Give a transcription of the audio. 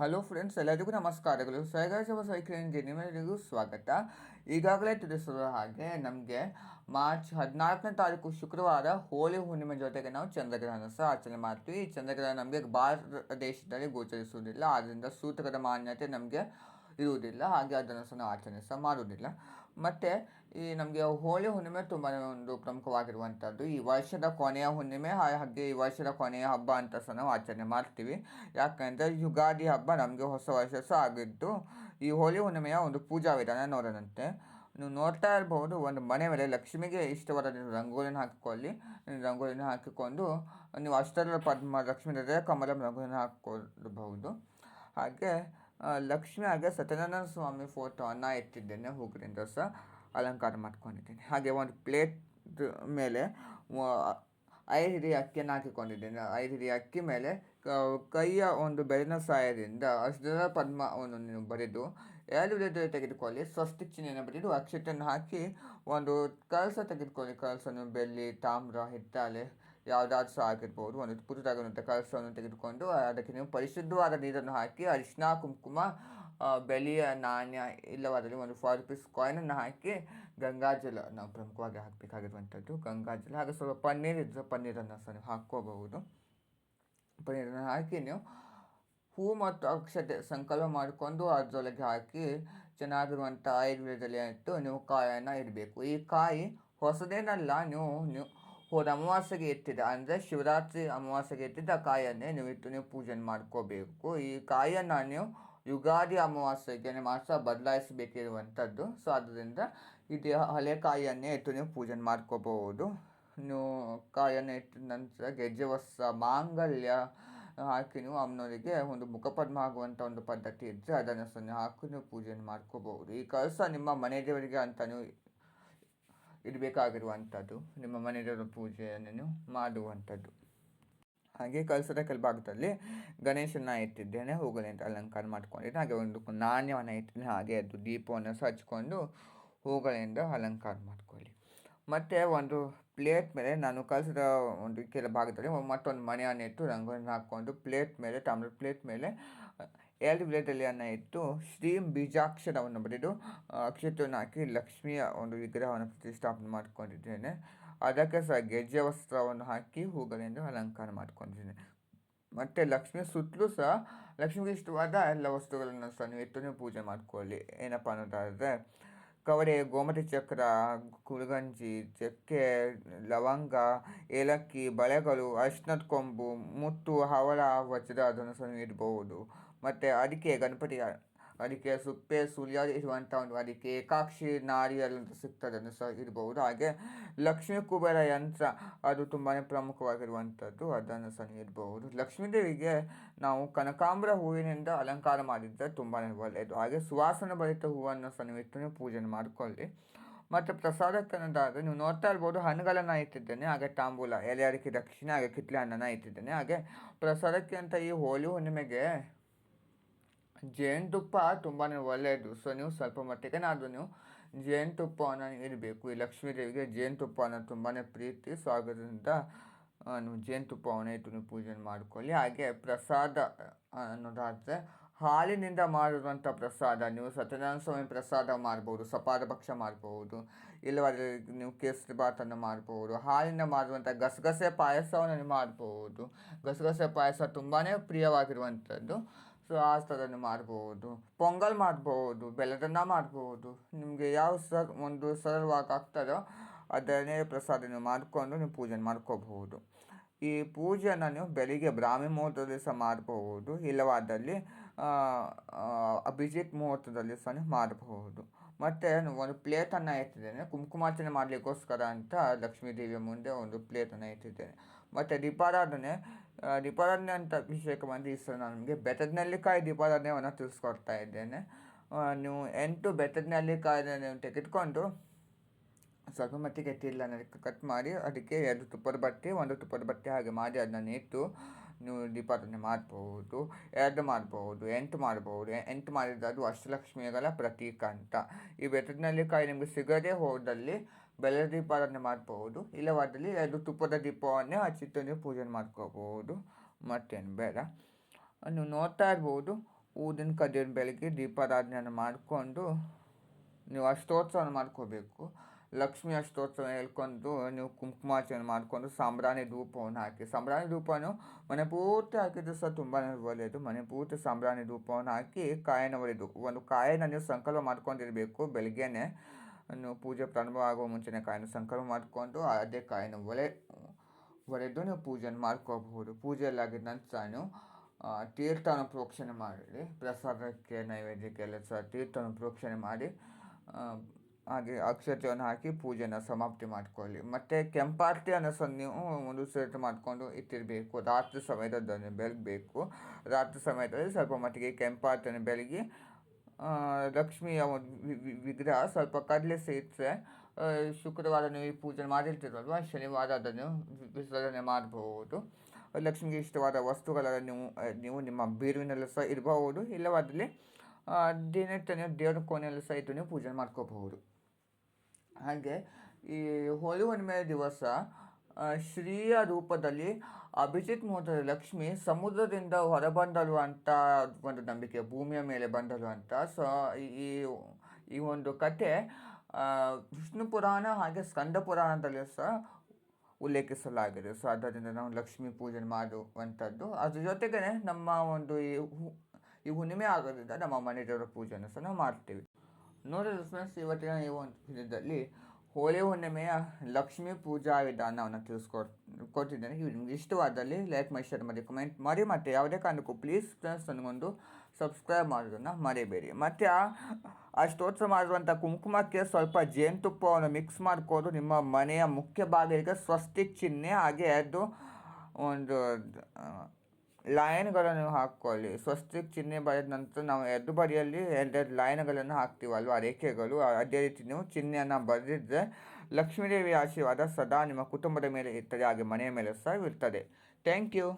Hello friends, ಎಲ್ಲರಿಗೂ ನಮಸ್ಕಾರಗಳು ಸೈಗಾಸವ ಸೈಕ್ಲಿಂಗ್ಗೆ ನಿಮ್ಮೆಲ್ಲರಿಗೂ ಸ್ವಾಗತ. ಈಗಾಗಲೇ ತಿಳಿಸಿರುವ ಹಾಗೆ ನಮಗೆ ಮಾರ್ಚ್ ಹದಿನಾಲ್ಕನೇ ತಾರೀಕು ಶುಕ್ರವಾರ ಹೋಳಿ ಹುಣ್ಣಿಮೆ ಜೊತೆಗೆ ನಾವು ಚಂದ್ರಗ್ರಹಣ ಸಹ ಆಚರಣೆ ಮಾಡ್ತೀವಿ. ಈ ಚಂದ್ರಗ್ರಹಣ ನಮಗೆ ಭಾರತ ದೇಶದಲ್ಲಿ ಗೋಚರಿಸುವುದಿಲ್ಲ. ಆದ್ದರಿಂದ ಸೂತ್ರದ ಮಾನ್ಯತೆ ನಮಗೆ ಇರುವುದಿಲ್ಲ. ಹಾಗೆ ಅದನ್ನು ಸಹ ನಾವು ಆಚರಣೆ ಸಹ ಮಾಡುವುದಿಲ್ಲ. ಮತ್ತು ಈ ನಮಗೆ ಹೋಳಿ ಹುಣ್ಣಿಮೆ ತುಂಬಾ ಒಂದು ಪ್ರಮುಖವಾಗಿರುವಂಥದ್ದು. ಈ ವರ್ಷದ ಕೊನೆಯ ಹುಣ್ಣಿಮೆ ಹಾಗೆ ಈ ವರ್ಷದ ಕೊನೆಯ ಹಬ್ಬ ಅಂತ ಸಹ ನಾವು ಆಚರಣೆ ಮಾಡ್ತೀವಿ. ಯಾಕಂದರೆ ಯುಗಾದಿ ಹಬ್ಬ ನಮಗೆ ಹೊಸ ವರ್ಷ ಸಹ ಆಗಿದ್ದು ಈ ಹೋಳಿ ಹುಣ್ಣಿಮೆಯ ಒಂದು ಪೂಜಾ ವಿಧಾನ ನೋಡೋದಂತೆ ನೀವು ನೋಡ್ತಾ ಇರಬಹುದು ಒಂದು ಮನೆ ಮೇಲೆ ಲಕ್ಷ್ಮಿಗೆ ಇಷ್ಟವಾದ ರಂಗೋಲಿನ ಹಾಕಿಕೊಳ್ಳಿ. ರಂಗೋಲಿನ ಹಾಕಿಕೊಂಡು ನೀವು ಅಷ್ಟರ ಪದ್ಮ ಲಕ್ಷ್ಮೀ ಕಮಲ ರಂಗೋಲಿನ ಹಾಕಿಕೊಳ್ಳಬಹುದು. ಹಾಗೆ ಲಕ್ಷ್ಮಿ ಹಾಗೆ ಸತ್ಯನಾರಾಯಣ ಸ್ವಾಮಿ ಫೋಟೋವನ್ನು ಎತ್ತಿದ್ದೇನೆ ಹೂಗಳಿಂದ ಸಹ ಅಲಂಕಾರ ಮಾಡ್ಕೊಂಡಿದ್ದೀನಿ. ಹಾಗೆ ಒಂದು ಪ್ಲೇಟ್ ಮೇಲೆ ಐದು ಹಿರಿಯ ಅಕ್ಕಿಯನ್ನು ಹಾಕಿಕೊಂಡಿದ್ದೇನೆ. ಐದು ಹಿರಿಯ ಅಕ್ಕಿ ಮೇಲೆ ಕೈಯ ಒಂದು ಬೆಳಿನ ಸಹಾಯದಿಂದ ಅಷ್ಟರ ಪದ್ಮವನ್ನು ಬರೆದು ಎರಡು ವಿಧದ ತೆಗೆದುಕೊಳ್ಳಿ. ಸ್ವಸ್ತಿ ಚಿಹ್ನೆಯನ್ನು ಬರೆದು ಅಕ್ಷತೆಯನ್ನು ಹಾಕಿ ಒಂದು ಕಳಸ ತೆಗೆದುಕೊಳ್ಳಿ. ಕಳಸನ್ನು ಬೆಳ್ಳಿ, ತಾಮ್ರ, ಹಿತ್ತಾಳೆ ಯಾವುದಾದ್ರು ಸಹ ಆಗಿರ್ಬೋದು ಒಂದು ಪುಟ್ಟದಾಗಿರುವಂಥ ಕಳಸವನ್ನು ತೆಗೆದುಕೊಂಡು, ಅದಕ್ಕೆ ನೀವು ಪರಿಶುದ್ಧವಾದ ನೀರನ್ನು ಹಾಕಿ, ಅರಿಶಿನ, ಕುಂಕುಮ ಬೆಳೆಯ ನಾಣ್ಯ ಇಲ್ಲವಾದಲ್ಲಿ ಒಂದು ಫೋರ್ ರುಪೀಸ್ ಕಾಯಿನನ್ನು ಹಾಕಿ ಗಂಗಾಜಲ ನಾವು ಪ್ರಮುಖವಾಗಿ ಹಾಕಬೇಕಾಗಿರುವಂಥದ್ದು. ಗಂಗಾಜಲ ಹಾಗೆ ಸ್ವಲ್ಪ ಪನ್ನೀರ್ ಇದ್ದರೆ ಪನ್ನೀರನ್ನು ಸಹ ನೀವು ಹಾಕ್ಕೋಬಹುದು. ಪನ್ನೀರನ್ನು ಹಾಕಿ ನೀವು ಹೂ ಮತ್ತು ಅಕ್ಷತೆ ಸಂಕಲ್ಪ ಮಾಡಿಕೊಂಡು ಅದರೊಳಗೆ ಹಾಕಿ, ಚೆನ್ನಾಗಿರುವಂಥ ಆಯುರ್ವೇದದಲ್ಲಿ ಇಟ್ಟು ನೀವು ಕಾಯನ್ನು ಇಡಬೇಕು. ಈ ಕಾಯಿ ಹೊಸದೇನಲ್ಲ, ನೀವು ನೀವು ಹೋದ ಅಮಾವಾಸ್ಯೆಗೆ ಎತ್ತಿದ, ಅಂದರೆ ಶಿವರಾತ್ರಿ ಅಮಾವಾಸ್ಯೆಗೆ ಎತ್ತಿದ ಕಾಯನ್ನೇ ನೀವು ನೀವು ಪೂಜೆ ಮಾಡ್ಕೋಬೇಕು. ಈ ಕಾಯನ್ನು ನೀವು ಯುಗಾದಿ ಅಮಾವಾಸ್ಯೆಗೆ ಮಾತ್ರ ಬದಲಾಯಿಸಬೇಕಿರುವಂಥದ್ದು. ಸೊ ಆದ್ದರಿಂದ ಇದು ಹಳೆ ಕಾಯಿಯನ್ನೇ ಇಟ್ಟು ನೀವು ಪೂಜೆ ಮಾಡ್ಕೋಬಹುದು. ನೀವು ಕಾಯನ್ನು ಇಟ್ಟ ನಂತರ ಗೆಜ್ಜೆ ಹೊಸ ಮಾಂಗಲ್ಯ ಹಾಕಿ ನೀವು ಅಮ್ಮನವರಿಗೆ ಒಂದು ಮುಖಪದ್ಮ ಆಗುವಂಥ ಒಂದು ಪದ್ಧತಿ ಇದ್ದರೆ ಅದನ್ನು ಸೊನ್ನೆ ಹಾಕಿ ನೀವು ಪೂಜೆಯನ್ನು ಮಾಡ್ಕೋಬಹುದು. ಈ ಕಳಸ ನಿಮ್ಮ ಮನೆ ದೇವರಿಗೆ ಅಂತ ನೀವು ಇಡಬೇಕಾಗಿರುವಂಥದ್ದು, ನಿಮ್ಮ ಮನೆಯವರ ಪೂಜೆಯನ್ನು ಮಾಡುವಂಥದ್ದು. ಹಾಗೆ ಕಲಸದ ಕೆಲಭಾಗದಲ್ಲಿ ಗಣೇಶನ ಇಟ್ಟಿದ್ದೇನೆ ಅಂತ ಅಲಂಕಾರ ಮಾಡ್ಕೊಂಡಿದ್ದೆ ಹಾಗೆ ಒಂದು ನಾಣ್ಯವನ್ನು ಇಟ್ಟಿದ್ದೇನೆ, ಹಾಗೆ ಅದು ದೀಪವನ್ನು ಸಹ ಹಚ್ಕೊಂಡು ಹೂಗಳಿಂದ ಅಲಂಕಾರ ಮಾಡ್ಕೊಳ್ಳಿ. ಮತ್ತು ಒಂದು ಪ್ಲೇಟ್ ಮೇಲೆ ನಾನು ಕಲಸದ ಒಂದು ಕೆಲ ಭಾಗದಲ್ಲಿ ಮತ್ತೊಂದು ಮನೆಯನ್ನು ಇಟ್ಟು ರಂಗೋಲಿನ ಹಾಕ್ಕೊಂಡು ಪ್ಲೇಟ್ ಮೇಲೆ, ತಾಮ್ರ ಪ್ಲೇಟ್ ಮೇಲೆ ಎರಡು ವಿಲೇದಲ್ಲಿಯನ್ನು ಇಟ್ಟು ಶ್ರೀ ಬೀಜಾಕ್ಷರವನ್ನು ಬರೆದು ಅಕ್ಷತೆಯನ್ನು ಹಾಕಿ ಲಕ್ಷ್ಮಿಯ ಒಂದು ವಿಗ್ರಹವನ್ನು ಪ್ರತಿಷ್ಠಾಪನೆ ಮಾಡಿಕೊಂಡಿದ್ದೇನೆ. ಅದಕ್ಕೆ ಸಹ ಗೆಜ್ಜೆ ವಸ್ತ್ರವನ್ನು ಹಾಕಿ ಹೂಗಳಿಂದ ಅಲಂಕಾರ ಮಾಡಿಕೊಂಡಿದ್ದೇನೆ. ಮತ್ತು ಲಕ್ಷ್ಮಿ ಸುತ್ತಲೂ ಸಹ ಲಕ್ಷ್ಮಿಗೆ ಇಷ್ಟವಾದ ಎಲ್ಲ ವಸ್ತುಗಳನ್ನು ಸಹ ನೀವು ನೀವು ಪೂಜೆ ಮಾಡ್ಕೊಳ್ಳಿ. ಏನಪ್ಪ ಅನ್ನೋದಾದರೆ ಕವರೆ ಗೋಮತಿ ಚಕ್ರ ಕುಳಗಂಜಿ ಚಕ್ಕೆ, ಲವಂಗ, ಏಲಕ್ಕಿ, ಬಳೆಗಳು ಅರ್ಶಿನದ ಕೊಂಬು, ಮುತ್ತು, ಹವಳ, ವಜ್ರ ಅದನ್ನು ಸಹ ಇಡ್ಬೋದು ಮತ್ತು ಅಡಿಕೆ ಗಣಪತಿ ಅದಕ್ಕೆ ಸುಪ್ಪೆ ಸುಲಿಯ ಇರುವಂಥ ಒಂದು ಅದಕ್ಕೆ ಏಕಾಕ್ಷಿ, ನಾರಿಯಲ್ ಅಂತ ಸಿಗ್ತದೆ ಸಹ ಇರಬಹುದು ಹಾಗೆ ಲಕ್ಷ್ಮೀ ಕುಬೇರ ಯಂತ್ರ ಅದು ತುಂಬಾ ಪ್ರಮುಖವಾಗಿರುವಂಥದ್ದು, ಅದನ್ನು ಸಹ ಇರಬಹುದು ಲಕ್ಷ್ಮೀದೇವಿಗೆ ನಾವು ಕನಕಾಂಬರ ಹೂವಿನಿಂದ ಅಲಂಕಾರ ಮಾಡಿದರೆ ತುಂಬಾ ಒಳ್ಳೆಯದು. ಹಾಗೆ ಸುವಾಸನ ಭರಿತ ಹೂವನ್ನು ಸಹ ನೀವು ಮಾಡಿಕೊಳ್ಳಿ. ಮತ್ತು ಪ್ರಸಾದಕ್ಕೆ ನೀವು ನೋಡ್ತಾ ಇರ್ಬೋದು, ಹಣ್ಣುಗಳನ್ನು ಇಟ್ಟಿದ್ದೇನೆ, ಹಾಗೆ ತಾಂಬೂಲ ಎಲೆ, ಅಡಿಕೆ, ದಕ್ಷಿಣ, ಹಾಗೆ ಕಿತ್ಲೆ ಹಣ್ಣನ್ನು ಇಟ್ಟಿದ್ದೇನೆ. ಹಾಗೆ ಪ್ರಸಾದಕ್ಕೆ ಅಂತ ಈ ಹೋಳಿ ಹುಣ್ಣಿಮೆಗೆ ಜೇನುತುಪ್ಪ ತುಂಬಾ ಒಳ್ಳೆಯದು ಸೊ ನೀವು ಸ್ವಲ್ಪ ಮಟ್ಟಿಗೆ ಆದರೂ ನೀವು ಜೇನುತುಪ್ಪವನ್ನು ಇರಬೇಕು ಈ ಲಕ್ಷ್ಮೀ ದೇವಿಗೆ ಜೇನುತುಪ್ಪವನ್ನು ತುಂಬಾ ಪ್ರೀತಿ. ಸೊ ಆಗೋದ್ರಿಂದ ನೀವು ಜೇನುತುಪ್ಪವನ್ನು ಇಟ್ಟು ನೀವು ಪೂಜೆ ಮಾಡಿಕೊಳ್ಳಿ. ಹಾಗೆ ಪ್ರಸಾದ ಅನ್ನೋದಾದರೆ ಹಾಲಿನಿಂದ ಮಾಡಿರುವಂಥ ಪ್ರಸಾದ. ನೀವು ಸತ್ಯನಾರಾಯಣ ಸ್ವಾಮಿ ಪ್ರಸಾದ ಮಾಡ್ಬೋದು, ಸಪಾದ ಭಕ್ಷ್ಯ ಮಾಡ್ಬೋದು, ಇಲ್ಲವಾದರೆ ನೀವು ಕೇಸರಿ ಬಾತನ್ನು ಮಾಡ್ಬೋದು ಹಾಲಿಂದ ಮಾಡುವಂಥ ಗಸಗಸೆ ಪಾಯಸವನ್ನು ನೀವು ಮಾಡ್ಬೋದು. ಗಸಗಸೆ ಪಾಯಸ ತುಂಬಾ ಪ್ರಿಯವಾಗಿರುವಂಥದ್ದು. ಸೊ ಆ ಥರನೇ ಮಾಡ್ಬೋದು, ಪೊಂಗಲ್ ಮಾಡ್ಬೋದು, ಬೆಲ್ಲದನ್ನ ಮಾಡ್ಬೋದು. ನಿಮಗೆ ಯಾವ ಸರ್ ಒಂದು ಸರಳವಾಗಿ ಆಗ್ತದೋ ಅದನ್ನೇ ಪ್ರಸಾದ ನೀವು ಮಾಡಿಕೊಂಡು ನೀವು ಪೂಜೆನ ಮಾಡ್ಕೋಬಹುದು. ಈ ಪೂಜೆಯನ್ನು ನೀವು ಬೆಳಿಗ್ಗೆ ಬ್ರಾಹ್ಮಿ ಮುಹೂರ್ತದಲ್ಲಿ ಸಹ ಮಾಡಬಹುದು, ಇಲ್ಲವಾದಲ್ಲಿ ಅಭಿಜಿತ್ ಮುಹೂರ್ತದಲ್ಲಿ ಸಹ ನೀವು ಮಾಡಬಹುದು. ಮತ್ತು ಒಂದು ಪ್ಲೇಟನ್ನು ಇಟ್ಟಿದ್ದೇನೆ, ಕುಂಕುಮಾರ್ಚನೆ ಮಾಡಲಿಕ್ಕೋಸ್ಕರ ಅಂತ ಲಕ್ಷ್ಮೀ ದೇವಿಯ ಮುಂದೆ ಒಂದು ಪ್ಲೇಟನ್ನು ಇಟ್ಟಿದ್ದೇನೆ. ಮತ್ತು ದೀಪಾರಾಧನೆ ದೀಪಾರಾಧನೆ ಅಂತ ಅಭಿಷೇಕ ಮಾಡಿ ನಾನು ನಿಮಗೆ ಬೆಟ್ಟದ ನೆಲ್ಲಿಕಾಯಿ ದೀಪಾರಾಧನೆಯನ್ನು ತಿಳಿಸ್ಕೊಡ್ತಾ ಇದ್ದೇನೆ. ನೀವು ಎಂಟು ಬೆಟ್ಟದ ನೆಲ್ಲಿಕಾಯನ್ನು ತೆಗೆದುಕೊಂಡು ಸ್ವಲ್ಪ ಮಟ್ಟಿಗೆ ಎತ್ತಿಲ್ಲ ಕಟ್ ಮಾಡಿ, ಅದಕ್ಕೆ ಎರಡು ತುಪ್ಪದ ಬಟ್ಟೆ, ಒಂದು ತುಪ್ಪದ ಬಟ್ಟೆ ಹಾಗೆ ಮಾಡಿ ಅದನ್ನು ಇಟ್ಟು ನೀವು ದೀಪಾರಾಧನೆ ಮಾಡ್ಬೋದು. ಎರಡು ಮಾಡ್ಬೋದು, ಎಂಟು ಮಾಡ್ಬೋದು. ಎಂಟು ಮಾಡಿದ ಅದು ಅಷ್ಟಲಕ್ಷ್ಮಿಗಳ ಪ್ರತೀಕ ಅಂತ. ಈ ಬೆಟ್ಟದ ನೆಲ್ಲಿಕಾಯಿ ನಿಮಗೆ ಸಿಗದೇ ಹೋದಲ್ಲಿ ಬೆಲೆ ದೀಪಾರಾಧನೆ ಮಾಡ್ಬೋದು, ಇಲ್ಲವಾದಲ್ಲಿ ಎರಡು ತುಪ್ಪದ ದೀಪವನ್ನೇ ಹಚ್ಚಿಟ್ಟು ಪೂಜೆ ಮಾಡ್ಕೋಬೋದು, ಮತ್ತೇನು ಬೇಡ. ನೀವು ನೋಡ್ತಾ ಇರ್ಬೋದು, ಊದಿನ ಕದಿನ ಬೆಳಗ್ಗೆ ದೀಪಾರಾಧನೆಯನ್ನು ಮಾಡಿಕೊಂಡು ನೀವು ಅಷ್ಟೋತ್ಸವನ ಮಾಡ್ಕೋಬೇಕು. ಲಕ್ಷ್ಮಿ ಅಷ್ಟೋತ್ಸವ ಹೇಳ್ಕೊಂಡು ನೀವು ಕುಂಕುಮಾರ್ಚನೆ ಮಾಡಿಕೊಂಡು ಸಾಂಬ್ರಾಣಿ ಧೂಪವನ್ನು ಹಾಕಿ, ಸಾಂಬ್ರಾಣಿ ಧೂಪವನ್ನು ಮನೆ ಪೂರ್ತಿ ಹಾಕಿದ್ರೆ ಸಹ ತುಂಬಾ ಒಳ್ಳೆಯದು. ಮನೆ ಪೂರ್ತಿ ಸಾಂಬ್ರಾಣಿ ಧೂಪವನ್ನು ಹಾಕಿ ಕಾಯನ ಒಡೆದು, ಒಂದು ಕಾಯನ ನೀವು ಸಂಕಲ್ಪ ಮಾಡ್ಕೊಂಡಿರಬೇಕು ಬೆಳಗ್ಗೆನೆ. ನೀವು ಪೂಜೆ ಪ್ರಾರಂಭ ಆಗುವ ಮುಂಚೆನೇ ಕಾಯನ್ನು ಸಂಕಲ್ಪ ಮಾಡಿಕೊಂಡು ಅದೇ ಕಾಯನ್ನು ಒಲೆ ಒಲೆದು ನೀವು ಪೂಜೆಯನ್ನು ಮಾಡ್ಕೋಬಹುದು. ಪೂಜೆಯಲ್ಲಾಗಿದ್ದ ನಂತರ ನೀವು ತೀರ್ಥವನ್ನು ಪ್ರೋಕ್ಷಣೆ ಮಾಡಿ, ಪ್ರಸಾದಕ್ಕೆ ನೈವೇದ್ಯಕ್ಕೆ ಎಲ್ಲ ಸಹ ತೀರ್ಥವನ್ನು ಪ್ರೋಕ್ಷಣೆ ಮಾಡಿ ಹಾಗೆ ಅಕ್ಷತೆಯನ್ನು ಹಾಕಿ ಪೂಜೆನ ಸಮಾಪ್ತಿ ಮಾಡಿಕೊಳ್ಳಿ. ಮತ್ತು ಕೆಂಪಾರ್ತಿ ಸಹ ನೀವು ಒಂದು ಸೆಟ್ ಮಾಡಿಕೊಂಡು ಇಟ್ಟಿರಬೇಕು. ರಾತ್ರಿ ಸಮಯದಲ್ಲಿ ಬೆಳಗಬೇಕು. ರಾತ್ರಿ ಸಮಯದಲ್ಲಿ ಸ್ವಲ್ಪ ಮಟ್ಟಿಗೆ ಕೆಂಪಾರ್ತಿಯನ್ನು ಬೆಳಗಿ ಲಕ್ಷ್ಮಿಯ ಒಂದು ವಿಗ್ರಹ ಸ್ವಲ್ಪ ಕಡಲೆ ಸೇರಿಸ್ರೆ ಶುಕ್ರವಾರ ನೀವು ಈ ಪೂಜೆ ಮಾಡಿರ್ತೀರಲ್ವ? ಶನಿವಾರ ಅದನ್ನು ವಿಸರ್ಜನೆ ಮಾಡಬಹುದು ಲಕ್ಷ್ಮಿಗೆ ಇಷ್ಟವಾದ ವಸ್ತುಗಳನ್ನು ನೀವು ನೀವು ನಿಮ್ಮ ಬೀರುವಿನಲ್ಲಿ ಸಹ ಇರಬಹುದು. ಇಲ್ಲವಾದಲ್ಲಿ ದಿನನಿತ್ಯ ನೀವು ದೇವರ ಕೋಣೆಯಲ್ಲಿ ಸಹ ನೀವು ಪೂಜೆ ಮಾಡ್ಕೋಬಹುದು. ಹಾಗೆ ಈ ಹೋಳಿ ಹುಣ್ಣಿಮೆ ದಿವಸ ಶ್ರೀಯ ರೂಪದಲ್ಲಿ ಅಭಿಜಿತ್ ಮುಹೂರ್ತದ ಲಕ್ಷ್ಮಿ ಸಮುದ್ರದಿಂದ ಹೊರಬಂದಳು ಅಂತ ಒಂದು ನಂಬಿಕೆ, ಭೂಮಿಯ ಮೇಲೆ ಬಂದಳು ಅಂತ. ಸೊ ಈ ಈ ಒಂದು ಕತೆ ವಿಷ್ಣು ಪುರಾಣ ಹಾಗೆ ಸ್ಕಂದ ಪುರಾಣದಲ್ಲಿ ಸಹ ಉಲ್ಲೇಖಿಸಲಾಗಿದೆ. ಸೊ ಅದರಿಂದ ನಾವು ಲಕ್ಷ್ಮಿ ಪೂಜೆ ಮಾಡುವಂಥದ್ದು. ಅದ್ರ ಜೊತೆಗೆ ನಮ್ಮ ಒಂದು ಈ ಈ ಹುಣ್ಣಿಮೆ ಆಗೋದ್ರಿಂದ ನಮ್ಮ ಮನೆಯವರ ಪೂಜೆಯನ್ನು ಸಹ ನಾವು ಮಾಡ್ತೀವಿ. ನೋಡಿ ಫ್ರೆಂಡ್ಸ್ ಇವತ್ತಿನ ಈ ಒಂದು ದಿನದಲ್ಲಿ ಹೋಳಿ ಹುಣ್ಣಿಮೆಯ ಲಕ್ಷ್ಮೀ ಪೂಜಾ ವಿಧಾನವನ್ನು ತಿಳಿಸ್ಕೊಡ್, ಕೊಟ್ಟಿದ್ದೇನೆ. ನಿಮ್ಗೆ ಇಷ್ಟವಾದಲ್ಲಿ ಲೈಕ್ ಮೈ ಶೇರ್ ಮಾಡಿ ಕಮೆಂಟ್ ಮಾಡಿ, ಮತ್ತು ಯಾವುದೇ ಕಾರಣಕ್ಕೂ ಪ್ಲೀಸ್ ಫ್ರೆಂಡ್ಸ್ ನನಗೊಂದು ಸಬ್ಸ್ಕ್ರೈಬ್ ಮಾಡೋದನ್ನು ಮರಿಬೇಡಿ. ಮತ್ತು ಆ ಸ್ತೋತ್ರ ಮಾಡುವಂಥ ಕುಂಕುಮಕ್ಕೆ ಸ್ವಲ್ಪ ಜೇನುತುಪ್ಪವನ್ನು ಮಿಕ್ಸ್ ಮಾಡಿಕೊಂಡು ನಿಮ್ಮ ಮನೆಯ ಮುಖ್ಯ ಬಾಗಿಲಿಗೆ ಸ್ವಸ್ತಿ ಚಿಹ್ನೆ ಹಾಗೆ ಅದು ಒಂದು ಲೈನ್ಗಳನ್ನು ಹಾಕ್ಕೊಳ್ಳಿ ಸ್ವಸ್ತಿಕ್ ಚಿಹ್ನೆ ಬರೆದ ನಂತರ ನಾವು ಎರಡು ಬದಿಯಲ್ಲಿ ಎರಡೆರಡು ಲೈನ್ಗಳನ್ನು ಹಾಕ್ತೀವಲ್ವ ರೇಖೆಗಳು, ಅದೇ ರೀತಿ ನೀವು ಚಿಹ್ನೆಯನ್ನು ಬರೆದಿದ್ದರೆ ಲಕ್ಷ್ಮೀದೇವಿ ಆಶೀರ್ವಾದ ಸದಾ ನಿಮ್ಮ ಕುಟುಂಬದ ಮೇಲೆ ಇರ್ತದೆ, ಹಾಗೆ ಮನೆಯ ಮೇಲೆ ಸಹ ಇರ್ತದೆ. Thank you